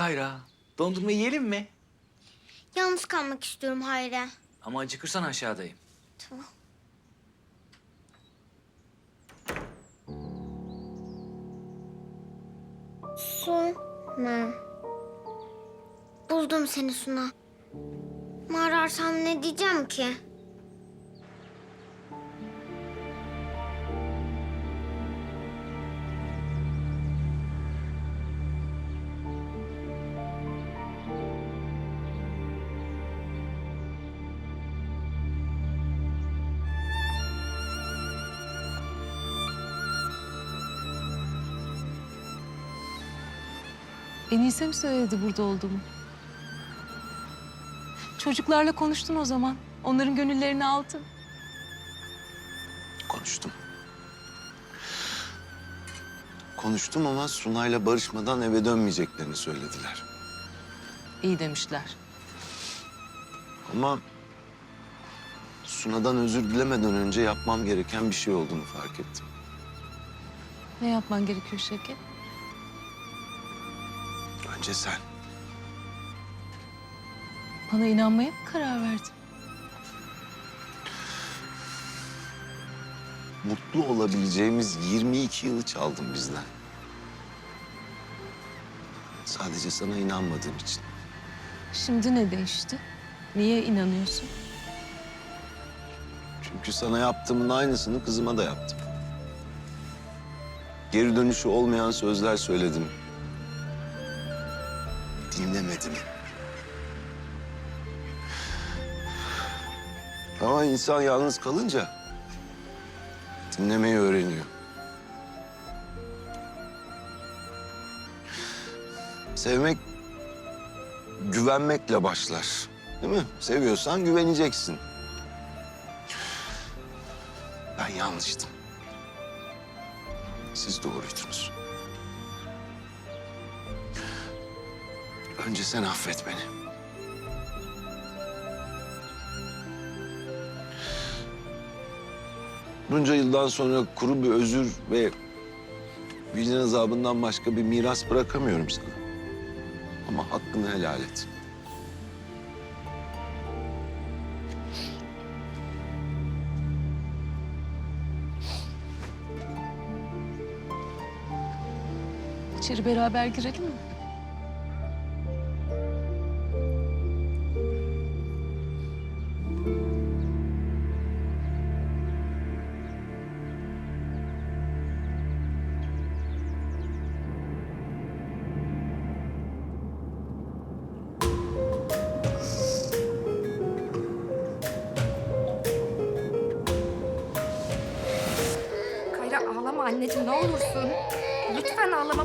Kayra, dondurma yiyelim mi? Yalnız kalmak istiyorum Hayri. Ama acıkırsan aşağıdayım. Tamam. Suna. Buldum seni Suna. Ama ararsam ne diyeceğim ki? Enise mi söyledi burada olduğumu? Çocuklarla konuştun o zaman. Onların gönüllerini aldın. Konuştum. Konuştum ama Sunay'la barışmadan eve dönmeyeceklerini söylediler. İyi demişler. Ama Suna'dan özür dilemeden önce yapmam gereken bir şey olduğunu fark ettim. Ne yapman gerekiyor Şevket? Önce sen. Bana inanmaya mı karar verdin? Mutlu olabileceğimiz 22 yılı çaldın bizden. Sadece sana inanmadığım için. Şimdi ne değişti? Niye inanıyorsun? Çünkü sana yaptığımın aynısını kızıma da yaptım. Geri dönüşü olmayan sözler söyledim. Dinlemedim. Ama insan yalnız kalınca dinlemeyi öğreniyor. Sevmek güvenmekle başlar. Değil mi? Seviyorsan güveneceksin. Ben yanlıştım. Siz doğruydunuz. Önce sen affet beni. Bunca yıldan sonra kuru bir özür ve vicdan azabından başka bir miras bırakamıyorum sana. Ama hakkını helal et. İçeri beraber girelim mi?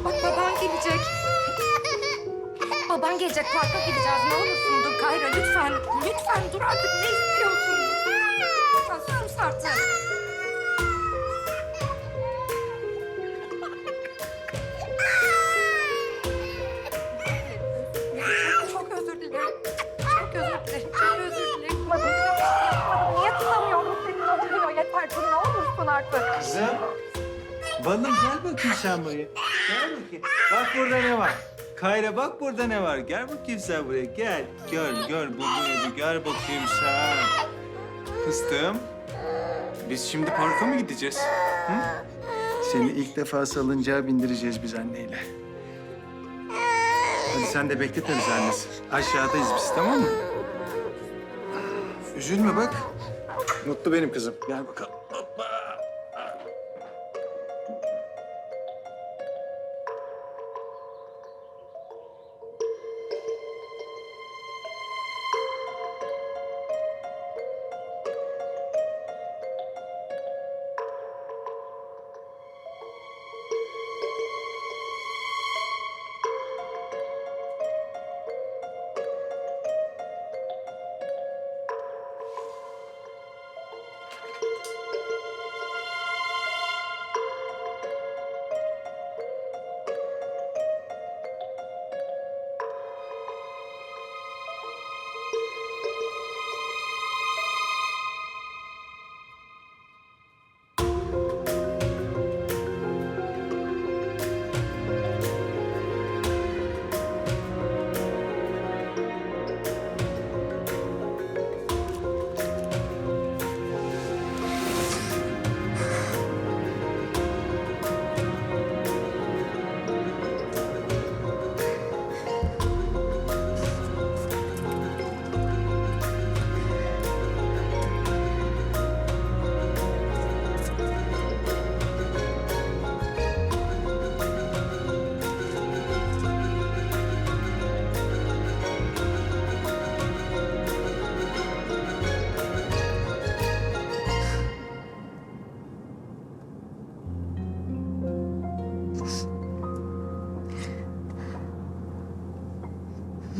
Bak baban gelecek. Baban gelecek parka gideceğiz ne olursun dur Kayra lütfen. Lütfen dur artık ne istiyorsun? Lütfen sus artık. Çok özür dilerim. Çok özür dilerim. Çok özür dilerim. Niye tutamıyorum senin oluyor? Yeter dur ne olursun artık. Kızım. Balım gel bakayım sen buraya. Gel bakayım. Bak burada ne var. Kayra bak burada ne var. Gel bakayım sen buraya. Gel. Gör, gör. Bu bir gel bakayım sen. Fıstığım. Biz şimdi parka mı gideceğiz? Hı? Seni ilk defa salıncağa bindireceğiz biz anneyle. Hadi sen de bekle tabii annesi. Aşağıdayız biz tamam mı? Üzülme bak. Mutlu benim kızım. Gel bakalım.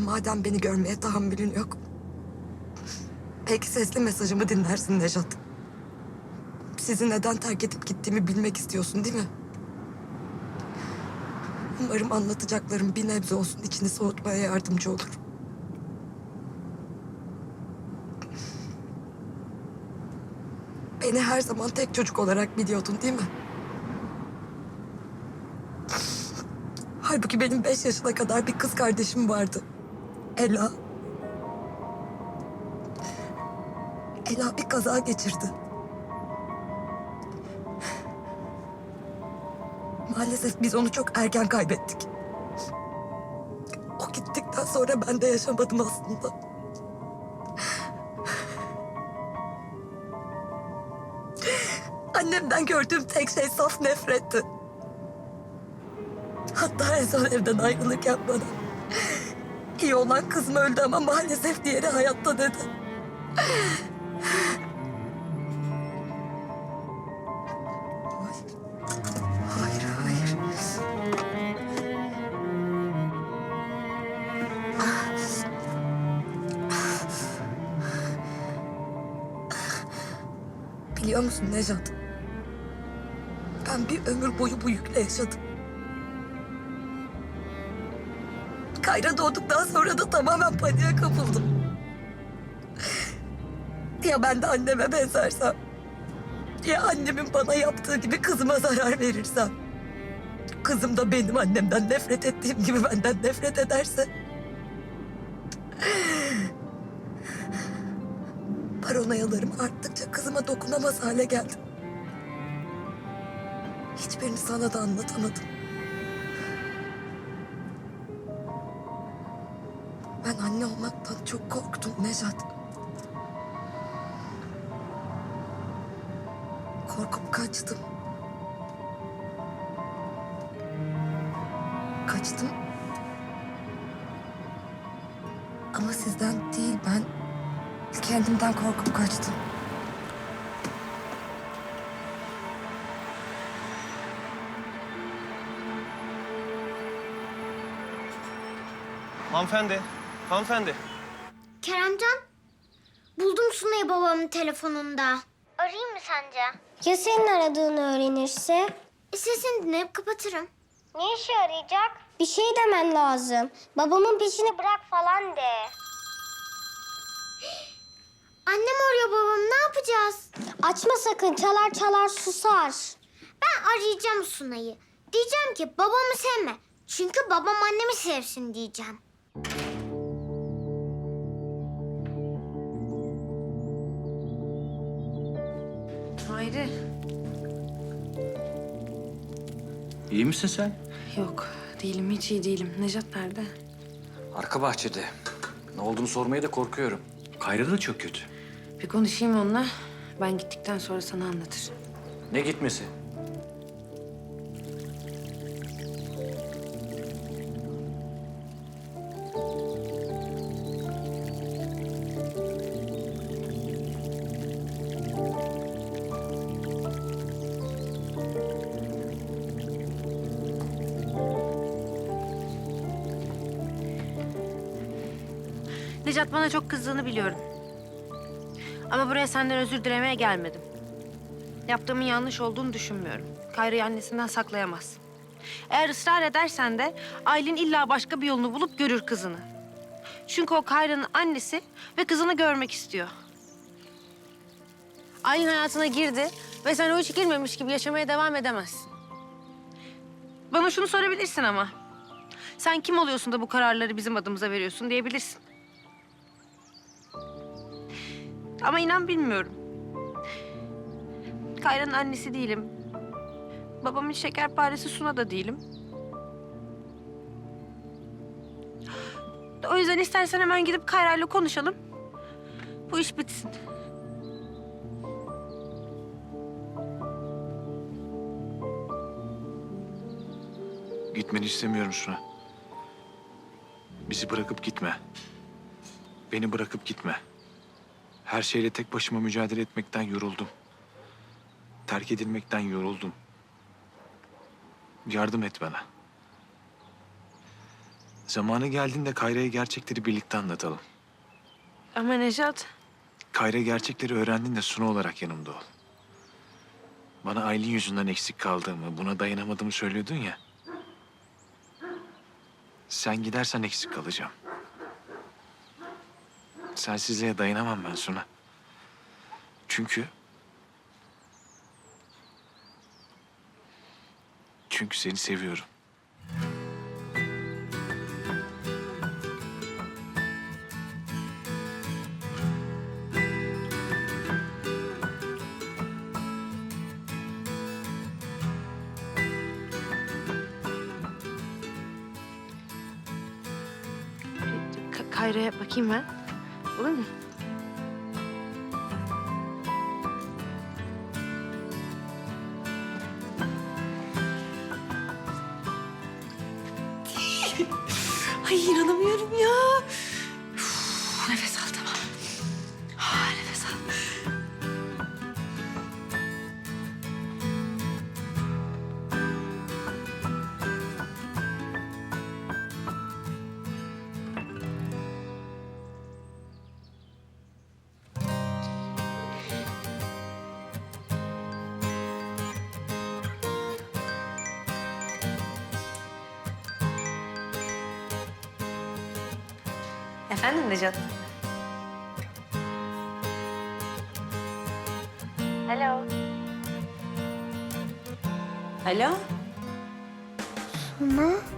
Madem beni görmeye tahammülün yok. Belki sesli mesajımı dinlersin Nejat. Sizi neden terk edip gittiğimi bilmek istiyorsun değil mi? Umarım anlatacaklarım bir nebze olsun içini soğutmaya yardımcı olur. Beni her zaman tek çocuk olarak biliyordun değil mi? Halbuki benim beş yaşına kadar bir kız kardeşim vardı. Ela. Ela bir kaza geçirdi. Maalesef biz onu çok erken kaybettik. O gittikten sonra ben de yaşamadım aslında. Annemden gördüğüm tek şey saf nefretti. Hatta en son evden ayrılırken bana... ...iyi olan kızım öldü ama maalesef diğeri hayatta dedi. Hayır, hayır. Biliyor musun Nejat? Ben bir ömür boyu bu yükle yaşadım. Kayra doğduktan sonra da tamamen paniğe kapıldım. Ya ben de anneme benzersem? Ya annemin bana yaptığı gibi kızıma zarar verirsem? Kızım da benim annemden nefret ettiğim gibi benden nefret ederse? Paranoyalarım arttıkça kızıma dokunamaz hale geldim. Hiçbirini sana da anlatamadım. Ben anne olmaktan çok korktum Nejat. Korkup kaçtım. Kaçtım. Ama sizden değil ben kendimden korkup kaçtım. Hanımefendi, hanımefendi. Keremcan, buldum Sunay'ı babamın telefonunda. Arayayım mı sence? Ya senin aradığını öğrenirse? E, sesini dinleyip kapatırım. Ne işe yarayacak? Bir şey demen lazım. Babamın peşini bırak falan de. Annem arıyor babam, ne yapacağız? Açma sakın, çalar çalar susar. Ben arayacağım Sunay'ı. Diyeceğim ki babamı sevme. Çünkü babam annemi sevsin diyeceğim. İyi misin sen? Yok değilim hiç iyi değilim. Nejat nerede? Arka bahçede. Ne olduğunu sormaya da korkuyorum. Kayra da çok kötü. Bir konuşayım onunla. Ben gittikten sonra sana anlatır. Ne gitmesi? Necat bana çok kızdığını biliyorum. Ama buraya senden özür dilemeye gelmedim. Yaptığımın yanlış olduğunu düşünmüyorum. Kayra'yı annesinden saklayamaz. Eğer ısrar edersen de Aylin illa başka bir yolunu bulup görür kızını. Çünkü o Kayra'nın annesi ve kızını görmek istiyor. Aylin hayatına girdi ve sen o hiç girmemiş gibi yaşamaya devam edemezsin. Bana şunu sorabilirsin ama. Sen kim oluyorsun da bu kararları bizim adımıza veriyorsun diyebilirsin. Ama inan bilmiyorum. Kayra'nın annesi değilim. Babamın şekerparesi Suna da değilim. O yüzden istersen hemen gidip Kayra'yla konuşalım. Bu iş bitsin. Gitmeni istemiyorum Suna. Bizi bırakıp gitme. Beni bırakıp gitme. Her şeyle tek başıma mücadele etmekten yoruldum. Terk edilmekten yoruldum. Yardım et bana. Zamanı geldiğinde Kayra'ya gerçekleri birlikte anlatalım. Ama Nejat, Kayra gerçekleri öğrendiğinde Suna olarak yanımda ol. Bana Aylin yüzünden eksik kaldığımı, buna dayanamadığımı söylüyordun ya. Sen gidersen eksik kalacağım. Sensizliğe dayanamam ben Suna. Çünkü... Çünkü seni seviyorum. Ka- Kayra'ya bakayım ben. Olur mu? Ay inanamıyorum ya. Efendim Necat? Alo. Suna.